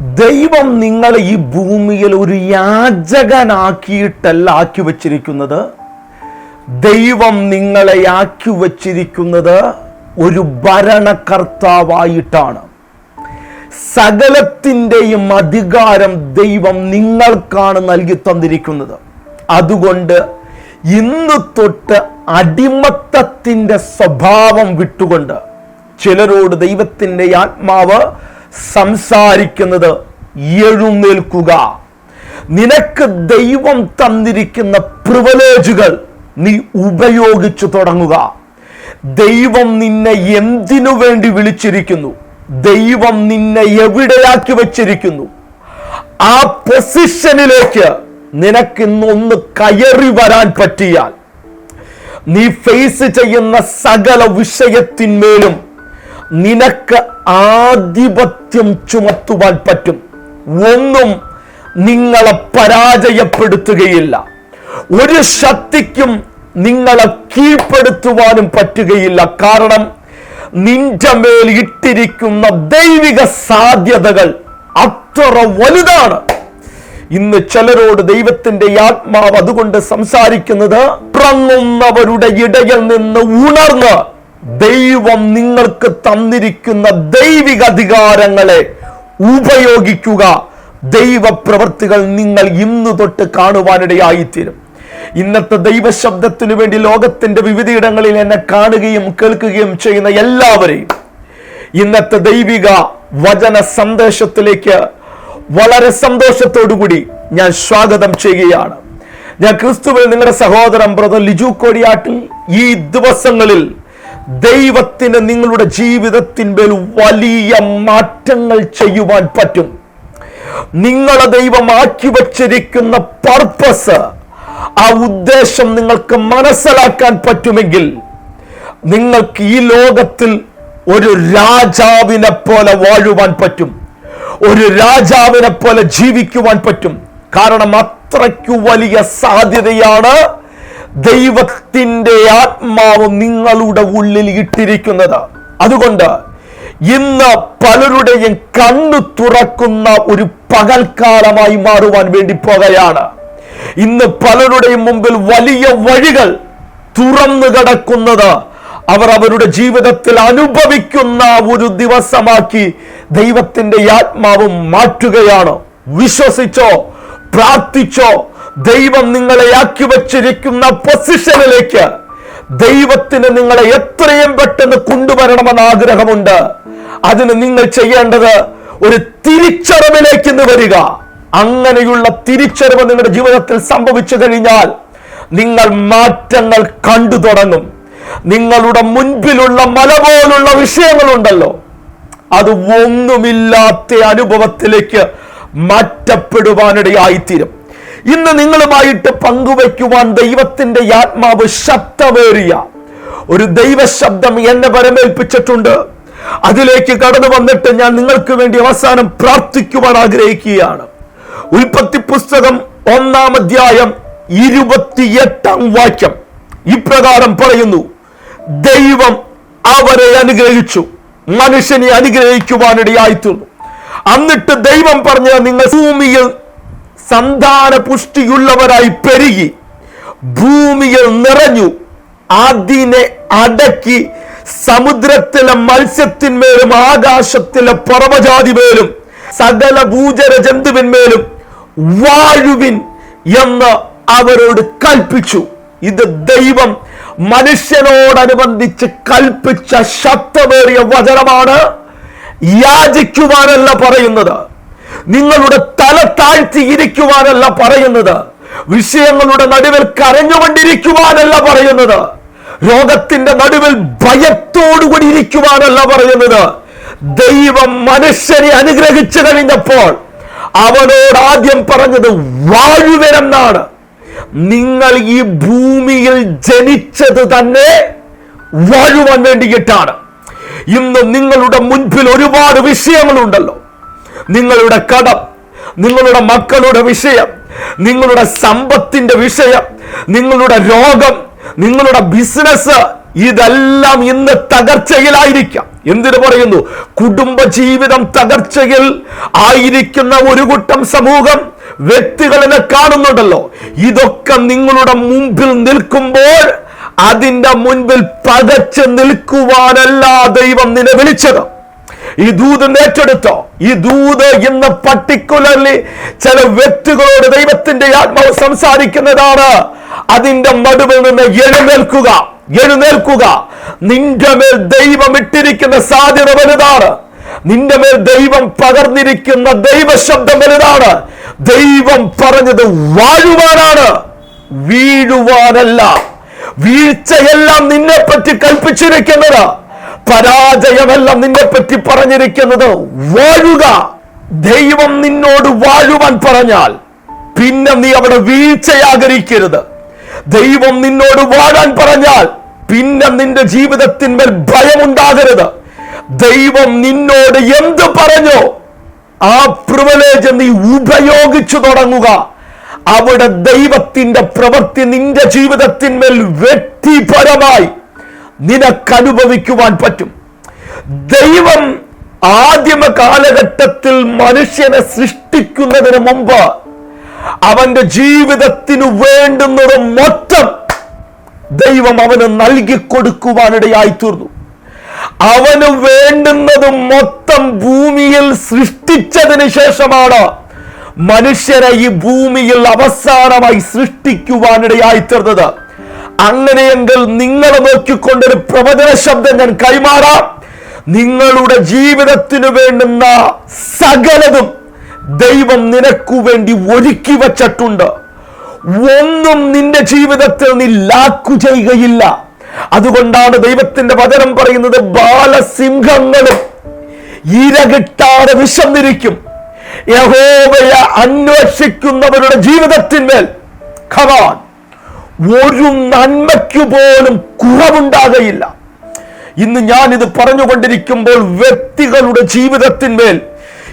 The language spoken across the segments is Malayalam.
ദൈവം നിങ്ങളെ ഈ ഭൂമിയിൽ ഒരു യാചകനാക്കിയിട്ടല്ല ആക്കി വച്ചിരിക്കുന്നത്. ദൈവം നിങ്ങളെ ആക്കി വച്ചിരിക്കുന്നത് ഒരു ഭരണകർത്താവായിട്ടാണ്. സകലത്തിന്റെയും അധികാരം ദൈവം നിങ്ങൾക്കാണ് നൽകി തന്നിരിക്കുന്നത്. അതുകൊണ്ട് ഇന്ന് തൊട്ട് അടിമത്തത്തിന്റെ സ്വഭാവം വിട്ടുകൊണ്ട് ചിലരോട് ദൈവത്തിന്റെ ആത്മാവ് സംസാരിക്കുന്നത് എഴുന്നേൽക്കുക. നിനക്ക് ദൈവം തന്നിരിക്കുന്ന പ്രിവലേജുകൾ നീ ഉപയോഗിച്ചു തുടങ്ങുക. ദൈവം നിന്നെ എന്തിനു വേണ്ടി വിളിച്ചിരിക്കുന്നു? ദൈവം നിന്നെ എവിടെയാക്കി വച്ചിരിക്കുന്നു? ആ പൊസിഷനിലേക്ക് നിനക്ക് ഇന്നൊന്ന് കയറി വരാൻ പറ്റിയാൽ നീ ഫേസ് ചെയ്യുന്ന സകല വിഷയത്തിന്മേലും നിനക്ക് ആധിപത്യം ചുമത്തുവാൻ പറ്റും. ഒന്നും നിങ്ങളെ പരാജയപ്പെടുത്തുകയില്ല. ഒരു ശക്തിക്കും നിങ്ങളെ കീഴ്പ്പെടുത്തുവാനും പറ്റുകയില്ല. കാരണം നിന്റെ മേൽ ഇട്ടിരിക്കുന്ന ദൈവിക സാധ്യതകൾ അത്ര വലുതാണ്. ഇന്ന് ചിലരോട് ദൈവത്തിന്റെ ആത്മാവ് അതുകൊണ്ട് സംസാരിക്കുന്നത് ഉറങ്ങുന്നവരുടെ ഇടയിൽ നിന്ന് ഉണർന്ന് ദൈവം നിങ്ങൾക്ക് തന്നിരിക്കുന്ന ദൈവിക അധികാരങ്ങളെ ഉപയോഗിക്കുക. ദൈവപ്രവർത്തികൾ നിങ്ങൾ ഇന്നു തൊട്ട് കാണുവാനിടയായിത്തീരും. ഇന്നത്തെ ദൈവശബ്ദത്തിനു വേണ്ടി ലോകത്തിന്റെ വിവിധയിടങ്ങളിൽ എന്നെ കാണുകയും കേൾക്കുകയും ചെയ്യുന്ന എല്ലാവരെയും ഇന്നത്തെ ദൈവിക വചന സന്ദേശത്തിലേക്ക് വളരെ സന്തോഷത്തോടുകൂടി ഞാൻ സ്വാഗതം ചെയ്യുകയാണ്. ഞാൻ ക്രിസ്തുവിൽ നിങ്ങളുടെ സഹോദരൻ ബ്രദർ ലിജു കോടിയാട്ടിൽ ഈ ദിവസങ്ങളിൽ ദൈവത്തിന് നിങ്ങളുടെ ജീവിതത്തിന്റെ വലിയ മാറ്റങ്ങൾ ചെയ്യുവാൻ പറ്റും. നിങ്ങളെ ദൈവം ആക്കി വച്ചിരിക്കുന്ന പർപ്പസ് ആ ഉദ്ദേശം നിങ്ങൾക്ക് മനസ്സിലാക്കാൻ പറ്റുമെങ്കിൽ നിങ്ങൾക്ക് ഈ ലോകത്തിൽ ഒരു രാജാവിനെ പോലെ വാഴുവാൻ പറ്റും. ഒരു രാജാവിനെ പോലെ ജീവിക്കുവാൻ പറ്റും. കാരണം അത്രയ്ക്കു വലിയ സാധ്യതയാണ് ദൈവത്തിന്റെ ആത്മാവ് നിങ്ങളുടെ ഉള്ളിൽ ഇട്ടിരിക്കുന്നത്. അതുകൊണ്ട് ഇന്ന് പലരുടെയും കണ്ണു തുറക്കുന്ന ഒരു പകൽക്കാലമായി മാറുവാൻ വേണ്ടി പോകുകയാണ് ഇന്ന് പലരുടെയും മുമ്പിൽ വലിയ വഴികൾ തുറന്നു കിടക്കുന്നത് അവർ അവരുടെ ജീവിതത്തിൽ അനുഭവിക്കുന്ന ഒരു ദിവസമാക്കി ദൈവത്തിന്റെ ആത്മാവ് മാറ്റുകയാണ്. വിശ്വസിച്ചോ പ്രാർത്ഥിച്ചോ ദൈവം നിങ്ങളെ ആക്കി വച്ചിരിക്കുന്ന പൊസിഷനിലേക്ക് ദൈവത്തിന് നിങ്ങളെ എത്രയും പെട്ടെന്ന് കൊണ്ടുവരണമെന്ന് ആഗ്രഹമുണ്ട്. അതിന് നിങ്ങൾ ചെയ്യേണ്ടത് ഒരു തിരിച്ചറിവിലേക്ക് ഇന്ന് വരിക. അങ്ങനെയുള്ള തിരിച്ചറിവ് നിങ്ങളുടെ ജീവിതത്തിൽ സംഭവിച്ചു കഴിഞ്ഞാൽ നിങ്ങൾ മാറ്റങ്ങൾ കണ്ടു തുടങ്ങും. നിങ്ങളുടെ മുൻപിലുള്ള മല പോലുള്ള വിഷയങ്ങളുണ്ടല്ലോ. അത് ഒന്നുമില്ലാത്ത അനുഭവത്തിലേക്ക് മാറ്റപ്പെടുവാനിടയായിത്തീരും. ഇന്ന് നിങ്ങളുമായിട്ട് പങ്കുവയ്ക്കുവാൻ ദൈവത്തിന്റെ ആത്മാവ് ശബ്ദമേറിയ. ഒരു ദൈവശബ്ദം എന്നെ പരമേൽപ്പിച്ചിട്ടുണ്ട് അതിലേക്ക് കടന്നു വന്നിട്ട് ഞാൻ നിങ്ങൾക്ക് വേണ്ടി അവസാനം പ്രാർത്ഥിക്കുവാൻ ആഗ്രഹിക്കുകയാണ്. ഉൽപ്പത്തി പുസ്തകം ഒന്നാം അധ്യായം ഇരുപത്തിയെട്ടാം വാക്യം ഇപ്രകാരം പറയുന്നു. ദൈവം അവരെ അനുഗ്രഹിച്ചു. മനുഷ്യനെ അനുഗ്രഹിക്കുവാനിടയായിത്തീർന്നു. എന്നിട്ട് ദൈവം പറഞ്ഞ നിങ്ങൾ ഭൂമിയിൽ സന്താന പുഷ്ടിയുള്ളവരായി പെരുകി ഭൂമിയിൽ നിറഞ്ഞു അതിനെ അടക്കി സമുദ്രത്തിലെ മത്സ്യത്തിന്മേലും ആകാശത്തിലെ പർവജാതിമേലും സകല ഭൂചര ജന്തുവിന്മേലും വാഴുവിൻ എന്ന് അവരോട് കൽപ്പിച്ചു. ഇത് ദൈവം മനുഷ്യനോടനുബന്ധിച്ച് കൽപ്പിച്ച ശക്തമേറിയ വചനമാണ് യാചിക്കുവാനല്ല പറയുന്നത്. നിങ്ങളുടെ തല താഴ്ത്തി ഇരിക്കുവാനല്ല പറയുന്നത്. വിഷയങ്ങളുടെ നടുവിൽ കരഞ്ഞുകൊണ്ടിരിക്കുവാനല്ല പറയുന്നത്. രോഗത്തിന്റെ നടുവിൽ ഭയത്തോടുകൂടി ഇരിക്കുവാനല്ല പറയുന്നത്. ദൈവം മനുഷ്യനെ അനുഗ്രഹിച്ചു കഴിഞ്ഞപ്പോൾ അവനോട് ആദ്യം പറഞ്ഞത് വാഴുവരെന്നാണ് നിങ്ങൾ ഈ ഭൂമിയിൽ ജനിച്ചത് തന്നെ വാഴുവാൻ വേണ്ടിയിട്ടാണ്. ഇന്ന് നിങ്ങളുടെ മുൻപിൽ ഒരുപാട് വിഷയങ്ങളുണ്ടല്ലോ. നിങ്ങളുടെ കടം നിങ്ങളുടെ മക്കളുടെ വിഷയം നിങ്ങളുടെ സമ്പത്തിന്റെ വിഷയം നിങ്ങളുടെ രോഗം നിങ്ങളുടെ ബിസിനസ് ഇതെല്ലാം ഇന്ന് തകർച്ചയിലായിരിക്കാം. എന്തിനു പറയുന്നു? കുടുംബ ജീവിതം തകർച്ചയിൽ ആയിരിക്കുന്ന ഒരു കൂട്ടം സമൂഹം വ്യക്തികളെ കാണുന്നുണ്ടല്ലോ. ഇതൊക്കെ നിങ്ങളുടെ മുമ്പിൽ നിൽക്കുമ്പോൾ അതിന്റെ മുൻപിൽ പകച്ച് നിൽക്കുവാനല്ല ദൈവം നിന്നെ ഈ ദൂത് ഏറ്റെടുത്തോ? ഈ ദൂത് എന്ന പർട്ടിക്കുലർലി ചില വ്യക്തികളോട് ദൈവത്തിന്റെ ആത്മാവ് സംസാരിക്കുന്നതാണ്. അതിന്റെ മടുവിൽ നിന്ന് എഴുന്നേൽക്കുക എഴുന്നേൽക്കുക. നിന്റെ മേൽ ദൈവം ഇട്ടിരിക്കുന്ന സാധ്യത വലുതാണ്. നിന്റെ മേൽ ദൈവം പകർന്നിരിക്കുന്ന ദൈവശബ്ദം വലുതാണ്. ദൈവം പറഞ്ഞത് വാഴുവാനാണ്. വീഴുവാനല്ല. വീഴ്ചയെല്ലാം നിന്നെ പറ്റി കൽപ്പിച്ചിരിക്കുന്നത്. പരാജയമെല്ലാം നിന്നെ പറ്റി പറഞ്ഞിരിക്കുന്നത്. വാഴുക. ദൈവം നിന്നോട് വാഴുവാൻ പറഞ്ഞാൽ പിന്നെ നീ അവിടെ വീഴ്ചയാകരിക്കരുത്. ദൈവം നിന്നോട് വാഴാൻ പറഞ്ഞാൽ പിന്നെ നിന്റെ ജീവിതത്തിന്മേൽ ഭയമുണ്ടാകരുത്. ദൈവം നിന്നോട് എന്ത് പറഞ്ഞോ ആ പ്രിവലേജ് നീ ഉപയോഗിച്ചു തുടങ്ങുക. അവിടെ ദൈവത്തിന്റെ പ്രവൃത്തി നിന്റെ ജീവിതത്തിന്മേൽ വ്യക്തിപരമായി നിനക്കനുഭവിക്കുവാൻ പറ്റും. ദൈവം ആദ്യമ കാലഘട്ടത്തിൽ മനുഷ്യനെ സൃഷ്ടിക്കുന്നതിന് മുമ്പ് അവന്റെ ജീവിതത്തിനു വേണ്ടുന്നത് മൊത്തം ദൈവം അവന് നൽകി കൊടുക്കുവാനിടയായി തീർന്നു. അവന് വേണ്ടുന്നത് മൊത്തം ഭൂമിയിൽ സൃഷ്ടിച്ചതിന് ശേഷമാണ് മനുഷ്യരെ ഈ ഭൂമിയിൽ അവസാനമായി സൃഷ്ടിക്കുവാനിടയായി തീർന്നത്. അങ്ങനെയെങ്കിൽ നിങ്ങളെ നോക്കിക്കൊണ്ടൊരു പ്രവചന ശബ്ദം ഞാൻ കൈമാറാം. നിങ്ങളുടെ ജീവിതത്തിനു വേണ്ടുന്ന സകലതും ദൈവം നിനക്കു വേണ്ടി ഒരുക്കി വച്ചിട്ടുണ്ട്. ഒന്നും നിന്റെ ജീവിതത്തിൽ നീ ലാക്കു ചെയ്യുകയില്ല. അതുകൊണ്ടാണ് ദൈവത്തിന്റെ വചനം പറയുന്നത് ബാലസിംഹങ്ങളും ഇരകിട്ടാതെ വിശന്നിരിക്കും. യഹോവയെ അന്വേഷിക്കുന്നവരുടെ ജീവിതത്തിന്മേൽ. ഖവാൻ ഒരു നന്മയ്ക്കു പോലും കുറവുണ്ടാകയില്ല. ഇന്ന് ഞാൻ ഇത് പറഞ്ഞുകൊണ്ടിരിക്കുമ്പോൾ വ്യക്തികളുടെ ജീവിതത്തിന്മേൽ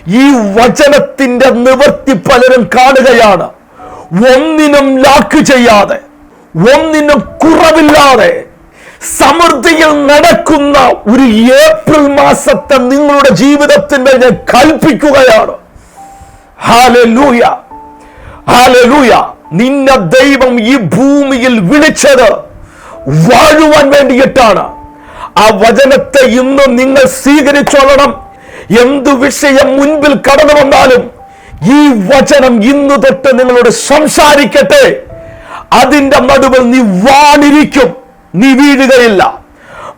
ഈ വചനത്തിന്റെ നിവർത്തി പലരും കാണുകയാണ്. ഒന്നിനും ലാക്ക് ചെയ്യാതെ ഒന്നിനും കുറവില്ലാതെ സമൃദ്ധിയിൽ നടക്കുന്ന ഒരു ഏപ്രിൽ മാസത്തെ നിങ്ങളുടെ ജീവിതത്തിന്റെ ഞാൻ കൽപ്പിക്കുകയാണ്. ഹാലൂയ ഹാലൂയ നിന്നെ ദൈവം ഈ ഭൂമിയിൽ വിളിച്ചത് വാഴുവാൻ വേണ്ടിയിട്ടാണ്. ആ വചനത്തെ ഇന്ന് നിങ്ങൾ സ്വീകരിച്ചോളണം. എന്തു വിഷയം മുൻപിൽ കടന്നു വന്നാലും ഈ വചനം ഇന്ന് തൊട്ട് നിങ്ങളോട് സംസാരിക്കട്ടെ. അതിന്റെ നടുവിൽ നീ വാണിരിക്കും. നീ വീഴുകയില്ല.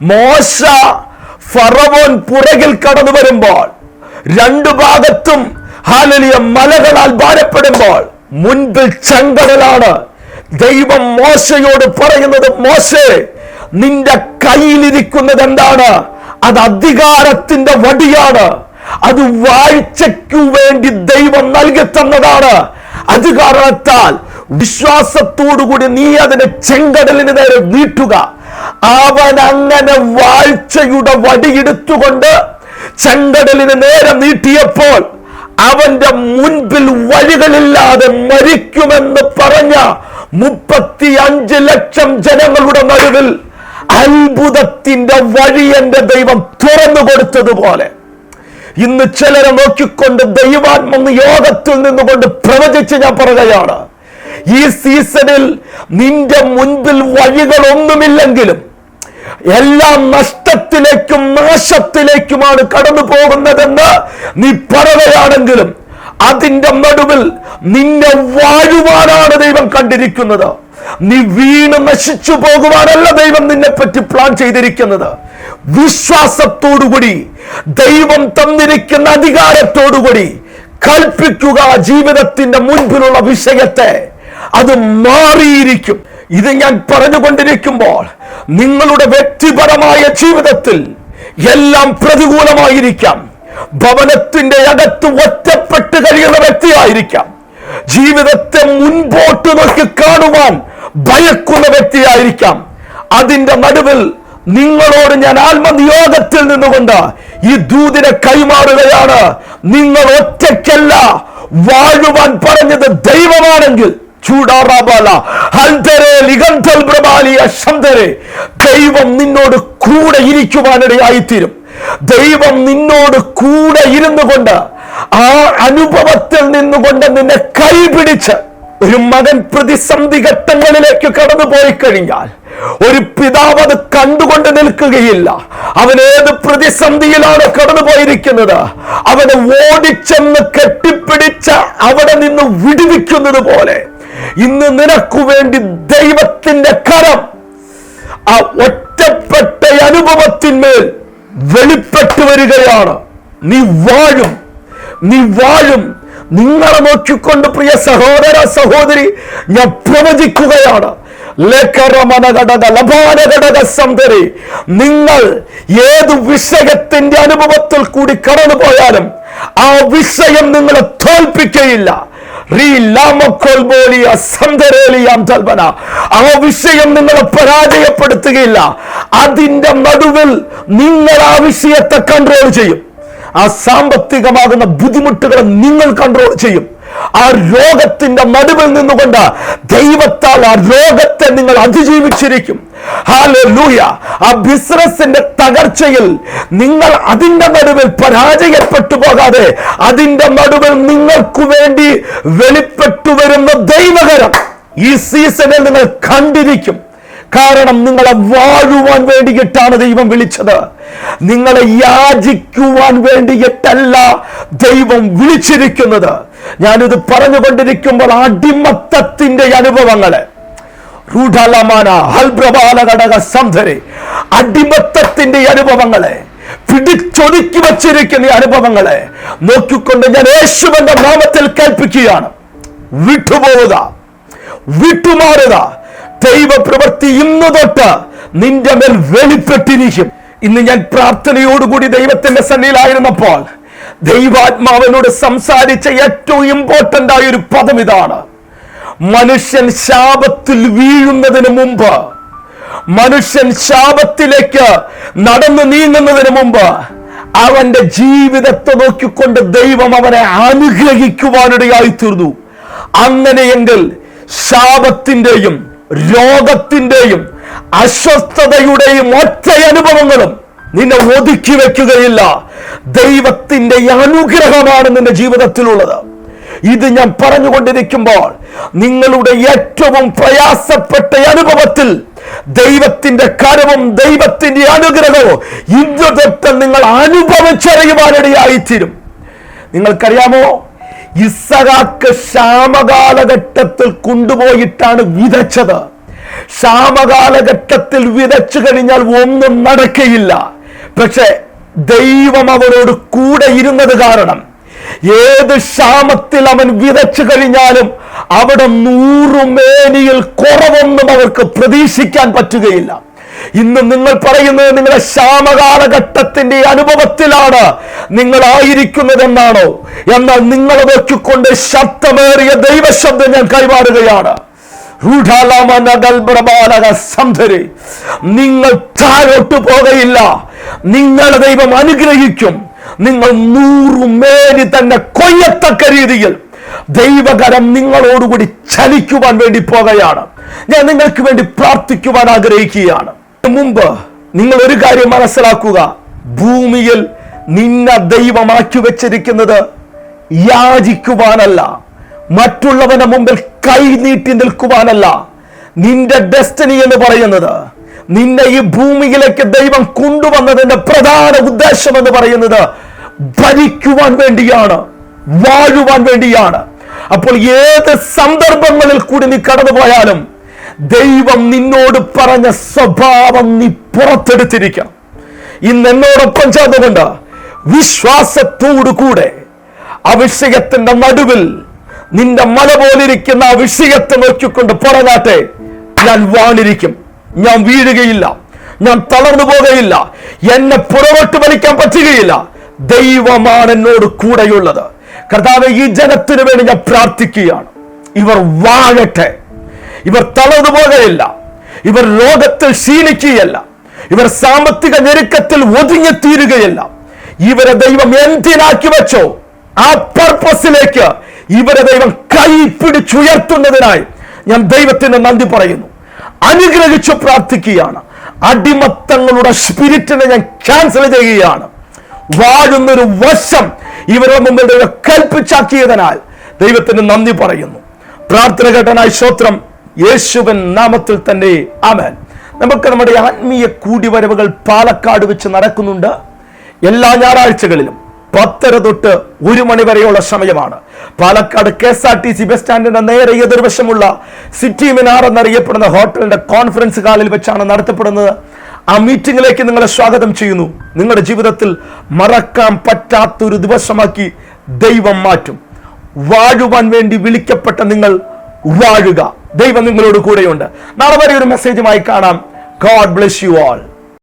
മോശ ഫറവോൻ പുറകിൽ കടന്നു വരുമ്പോൾ രണ്ടു ഭാഗത്തും ഹാലലിയ മലകളാൽ ഭാരപ്പെടുമ്പോൾ മുൻപിൽ ചെങ്കടലാണ്. ദൈവം മോശയോട് പറയുന്നത് മോശേ നിന്റെ കയ്യിലിരിക്കുന്നത് എന്താണ്? അത് അധികാരത്തിന്റെ വടിയാണ്. അത് വാഴ്ചയ്ക്കു വേണ്ടി ദൈവം നൽകി തന്നതാണ്. അത് കാരണത്താൽ വിശ്വാസത്തോടുകൂടി നീ അതിനെ ചെങ്കടലിന് നേരെ നീട്ടുക. അവൻ അങ്ങനെ വാഴ്ചയുടെ വടിയെടുത്തുകൊണ്ട് ചെങ്കടലിന് നേരെ നീട്ടിയപ്പോൾ അവന്റെ മുൻപിൽ വഴികളില്ലാതെ മരിക്കുമെന്ന് പറഞ്ഞ മുപ്പത്തി അഞ്ച് ലക്ഷം ജനങ്ങളുടെ നടുവിൽ അത്ഭുതത്തിന്റെ വഴി എന്റെ ദൈവം തുറന്നു കൊടുത്തതുപോലെ. ഇന്ന് ചിലരെ നോക്കിക്കൊണ്ട് ദൈവാത്മന്ന് യോഗത്തിൽ നിന്നുകൊണ്ട് പ്രവചിച്ച് ഞാൻ പറയുകയാണ് ഈ സീസണിൽ നിന്റെ മുൻപിൽ വഴികളൊന്നുമില്ലെങ്കിലും എല്ലാം നഷ്ടത്തിലേക്കും നാശത്തിലേക്കുമാണ് കടന്നു പോകുന്നതെന്ന് നീ പറയുകയാണെങ്കിലും അതിന്റെ നടുവിൽ നിന്നെ വാഴുവാനാണ് ദൈവം കണ്ടിരിക്കുന്നത്. നീ വീണ് നശിച്ചു പോകുവാനല്ല ദൈവം നിന്നെ പറ്റി പ്ലാൻ ചെയ്തിരിക്കുന്നത്. വിശ്വാസത്തോടുകൂടി ദൈവം തന്നിരിക്കുന്ന അധികാരത്തോടുകൂടി കൽപ്പിക്കുക ജീവിതത്തിന്റെ മുൻപിലുള്ള വിഷയത്തെ. അത് മാറിയിരിക്കും. ഇത് ഞാൻ പറഞ്ഞുകൊണ്ടിരിക്കുമ്പോൾ നിങ്ങളുടെ വ്യക്തിപരമായ ജീവിതത്തിൽ എല്ലാം പ്രതികൂലമായിരിക്കാം. ഭവനത്തിന്റെ അകത്ത് ഒറ്റപ്പെട്ട് കഴിയുന്ന വ്യക്തിയായിരിക്കാം. ജീവിതത്തെ മുൻപോട്ട് നോക്കി കാണുവാൻ ഭയക്കുന്ന വ്യക്തിയായിരിക്കാം. അതിന്റെ നടുവിൽ നിങ്ങളോട് ഞാൻ ആത്മനിയോഗത്തിൽ നിന്നുകൊണ്ട് ഈ ദൂതിനെ കൈമാറുകയാണ്. നിങ്ങൾ ഒറ്റയ്ക്കല്ല വാഴുവാൻ പറഞ്ഞത് ദൈവമാണെങ്കിൽ. ദൈവം നിന്നോട് കൂടെ ഇരിക്കുവാനിടയായിത്തീരും. ദൈവം നിന്നോട് കൂടെ ഇരുന്നു കൊണ്ട് ആ അനുഭവത്തിൽ നിന്നുകൊണ്ട് നിന്നെ കൈപിടിച്ച് ഒരു മകൻ പ്രതിസന്ധി ഘട്ടങ്ങളിലേക്ക് കടന്നു പോയി കഴിഞ്ഞാൽ ഒരു പിതാവ് അത് കണ്ടുകൊണ്ട് നിൽക്കുകയില്ല. അവൻ ഏത് പ്രതിസന്ധിയിലാണ് കടന്നു പോയിരിക്കുന്നത് അവനെ ഓടിച്ചെന്ന് കെട്ടിപ്പിടിച്ച അവിടെ നിന്ന് വിടുവിക്കുന്നത് പോലെ ഇന്ന് നിനക്കു വേണ്ടി ദൈവത്തിന്റെ കരം ആ ഒറ്റപ്പെട്ട അനുഭവത്തിന്മേൽ വെളിപ്പെട്ടു വരികയാണ്. നീ വാഴും. നീ വാഴും. നിങ്ങളെ നോക്കിക്കൊണ്ട് പ്രിയ സഹോദര സഹോദരി ഞാൻ പ്രവചിക്കുകയാണ്. നിങ്ങൾ ഏത് വിഷയത്തിന്റെ അനുഭവത്തിൽ കൂടി കടന്നു പോയാലും ആ വിഷയം നിങ്ങളെ തോൽപ്പിക്കയില്ല. ആ വിഷയം നിങ്ങളെ പരാജയപ്പെടുത്തുകയില്ല. അതിന്റെ നടുവിൽ നിങ്ങൾ ആ വിഷയത്തെ കൺട്രോൾ ചെയ്യും. ആ സാമ്പത്തികമാകുന്ന ബുദ്ധിമുട്ടുകളെ നിങ്ങൾ കൺട്രോൾ ചെയ്യും. ആ രോഗത്തിന്റെ നടുവിൽ നിന്നുകൊണ്ട് ദൈവത്താൽ ആ രോഗത്തെ നിങ്ങൾ അതിജീവിച്ചിരിക്കും. ഹാലൂയ ആ ബിസിനസിന്റെ തകർച്ചയിൽ നിങ്ങൾ അതിന്റെ നടുവിൽ പരാജയപ്പെട്ടു പോകാതെ അതിന്റെ നടുവിൽ നിങ്ങൾക്കു വേണ്ടി വെളിപ്പെട്ടു വരുന്ന ദൈവകരം ഈ സീസണിൽ നിങ്ങൾ കണ്ടിരിക്കും. കാരണം നിങ്ങളെ വാഴുവാൻ വേണ്ടിയിട്ടാണ് ദൈവം വിളിച്ചത്. നിങ്ങളെ യാചിക്കുവാൻ വേണ്ടിയിട്ടല്ല ദൈവം വിളിച്ചിരിക്കുന്നത്. ഞാനിത് പറഞ്ഞുകൊണ്ടിരിക്കുമ്പോൾ അടിമത്തത്തിന്റെ അനുഭവങ്ങളെ. അടിമത്തത്തിന്റെ അനുഭവങ്ങളെ. പിടിച്ചൊതുക്കി വച്ചിരിക്കുന്ന അനുഭവങ്ങളെ. നോക്കിക്കൊണ്ട് ഞാൻ യേശുവിന്റെ നാമത്തിൽ കൽപ്പിക്കുകയാണ് വിട്ടുപോവുക. വിട്ടുമാറുക. ദൈവപ്രവൃത്തി ഇന്ന് തൊട്ട് നിന്റെ മേൽ വെളിപ്പെട്ടിരിക്കും. ഇന്ന് ഞാൻ പ്രാർത്ഥനയോടുകൂടി ദൈവത്തിന്റെ സന്നിയിലായിരുന്നപ്പോൾ ദൈവാത്മാവിനോട് സംസാരിച്ച ഏറ്റവും ഇമ്പോർട്ടന്റ് ആയ ഒരു പദം ഇതാണ്. മനുഷ്യൻ ശാപത്തിൽ വീഴുന്നതിന് മുമ്പ് മനുഷ്യൻ ശാപത്തിലേക്ക് നടന്നു നീങ്ങുന്നതിന് മുമ്പ് അവന്റെ ജീവിതത്തെ നോക്കിക്കൊണ്ട് ദൈവം അവനെ അനുഗ്രഹിക്കുവാനിടയായി തീർന്നു അങ്ങനെയെങ്കിൽ ശാപത്തിന്റെയും രോഗത്തിന്റെയും അസ്വസ്ഥതയുടെയും ഒറ്റ അനുഭവങ്ങളും നിന്നെ ഒതുക്കി വെക്കുകയില്ല. ദൈവത്തിന്റെ അനുഗ്രഹമാണ് നിന്റെ ജീവിതത്തിലുള്ളത്. ഇത് ഞാൻ പറഞ്ഞുകൊണ്ടിരിക്കുമ്പോൾ നിങ്ങളുടെ ഏറ്റവും പ്രയാസപ്പെട്ട അനുഭവത്തിൽ ദൈവത്തിന്റെ കരവും ദൈവത്തിന്റെ അനുഗ്രഹവും ഇന്ന് നിങ്ങൾ അനുഭവിച്ചറിയുവാനിടയായിത്തീരും. നിങ്ങൾക്കറിയാമോ? ഇസഹാക്ക് ക്ഷാമകാലഘട്ടത്തിൽ കൊണ്ടുപോയിട്ടാണ് വിതച്ചത്. ക്ഷാമകാലഘട്ടത്തിൽ വിതച്ചു കഴിഞ്ഞാൽ ഒന്നും നടക്കയില്ല. പക്ഷെ ദൈവം അവനോട് കൂടെ ഇരുന്നത് കാരണം ഏത് ക്ഷാമത്തിൽ അവൻ വിതച്ചു കഴിഞ്ഞാലും അവിടെ നൂറുമേനിയിൽ കുറവൊന്നും അവർക്ക് പ്രതീക്ഷിക്കാൻ പറ്റുകയില്ല. ഇന്ന് നിങ്ങൾ പറയുന്നത് നിങ്ങളുടെ ക്ഷാമകാലഘട്ടത്തിന്റെ അനുഭവത്തിലാണ്. നിങ്ങൾ ആയിരിക്കുന്നതെന്നാണോ എന്നാൽ നിങ്ങൾ നോക്കിക്കൊണ്ട് ശബ്ദമേറിയ ദൈവശബ്ദം ഞാൻ കൈമാറുകയാണ്. നിങ്ങൾ താഴോട്ട് പോകയില്ല. നിങ്ങളെ ദൈവം അനുഗ്രഹിക്കും. നിങ്ങൾ നൂറുമേനി തന്നെ കൊയ്യത്തക്ക രീതിയിൽ ദൈവകരം നിങ്ങളോടുകൂടി ചലിക്കുവാൻ വേണ്ടി പോകുകയാണ് ഞാൻ നിങ്ങൾക്ക് വേണ്ടി പ്രാർത്ഥിക്കുവാൻ ആഗ്രഹിക്കുകയാണ്. മുമ്പ് നിങ്ങൾ ഒരു കാര്യം മനസ്സിലാക്കുക. ഭൂമിയിൽ നിന്നെ ദൈവമാക്കി വെച്ചിരിക്കുന്നത് യാചിക്കുവാനല്ല. മറ്റുള്ളവന്റെ മുമ്പിൽ കൈ നീട്ടി നിൽക്കുവാനല്ല. നിന്റെ ഡെസ്റ്റിനി എന്ന് പറയുന്നത് നിന്നെ ഈ ഭൂമിയിലേക്ക് ദൈവം കൊണ്ടുവന്നതിന്റെ പ്രധാന ഉദ്ദേശം എന്ന് പറയുന്നത് ഭരിക്കുവാൻ വേണ്ടിയാണ് വാഴുവാൻ വേണ്ടിയാണ്. അപ്പോൾ ഏത് സന്ദർഭങ്ങളിൽ കൂടി നീ കടന്നുപോയാലും ദൈവം നിന്നോട് പറഞ്ഞ സ്വഭാവം നീ പുറത്തെടുത്തിരിക്കണം ഇന്ന് എന്നോടൊപ്പം ചേർന്നുകൊണ്ട് വിശ്വാസത്തോടു കൂടെ ആ വിഷയത്തിന്റെ നടുവിൽ നിന്റെ മല പോലിരിക്കുന്ന ആ വിഷയത്തെ നോക്കിക്കൊണ്ട് പറഞ്ഞാട്ടെ ഞാൻ വാണിരിക്കും ഞാൻ വീഴുകയില്ല. ഞാൻ തളർന്നു പോകുകയില്ല എന്നെ പുറകോട്ട് വലിക്കാൻ പറ്റുകയില്ല. ദൈവമാണ് എന്നോട് കൂടെയുള്ളത്. കർത്താവ് ഈ ജനത്തിന് വേണ്ടി ഞാൻ പ്രാർത്ഥിക്കുകയാണ്. ഇവർ വാഴട്ടെ. ഇവർ തളർന്നു പോകുകയില്ല ഇവർ രോഗത്തിൽ ക്ഷീണിക്കുകയല്ല ഇവർ സാമ്പത്തിക ഞെരുക്കത്തിൽ ഒതുങ്ങിത്തീരുകയില്ല. ഇവരെ ദൈവം എന്തിനാക്കി വെച്ചോ? ആ പർപ്പസിലേക്ക് ഇവരെ ദൈവം കൈ പിടിച്ചുയർത്തുന്നതിനായി ഞാൻ ദൈവത്തിന് നന്ദി പറയുന്നു. അനുഗ്രഹിച്ചു പ്രാർത്ഥിക്കുകയാണ്. അടിമത്തങ്ങളുടെ സ്പിരിറ്റിനെ ഞാൻ ക്യാൻസൽ ചെയ്യുകയാണ്. വാഴുന്നൊരു വശം ഇവരുടെ മുമ്പിൽ കൽപ്പിച്ചാക്കിയതിനാൽ ദൈവത്തിന് നന്ദി പറയുന്നു. പ്രാർത്ഥന കേട്ടനായി ശ്രോത്രം യേശുവൻ നാമത്തിൽ തന്നെ. ആമേൻ. നമുക്ക് നമ്മുടെ ആത്മീയ കൂടിവരവുകൾ പാലക്കാട് വെച്ച് നടക്കുന്നുണ്ട്. എല്ലാ ഞായറാഴ്ചകളിലും പത്തര തൊട്ട് ഒരു മണി വരെയുള്ള സമയമാണ്. Palakkad K S R T C bus സ്റ്റാൻഡിന്റെ നേരെ എതിർവശമുള്ള സിറ്റി മിനാർ എന്നറിയപ്പെടുന്ന ഹോട്ടലിന്റെ കോൺഫറൻസ് ഹാളിൽ വെച്ചാണ് നടത്തപ്പെടുന്നത്. ആ മീറ്റിംഗിലേക്ക് നിങ്ങളെ സ്വാഗതം ചെയ്യുന്നു. നിങ്ങളുടെ ജീവിതത്തിൽ മറക്കാൻ പറ്റാത്തൊരു ദിവസമാക്കി ദൈവം മാറ്റും. വാഴുവാൻ വേണ്ടി വിളിക്കപ്പെട്ട നിങ്ങൾ വാഴുക. ദൈവം നിങ്ങളോട് കൂടെയുണ്ട്. നാളെ വരെ ഒരു മെസ്സേജുമായി കാണാം. God bless you all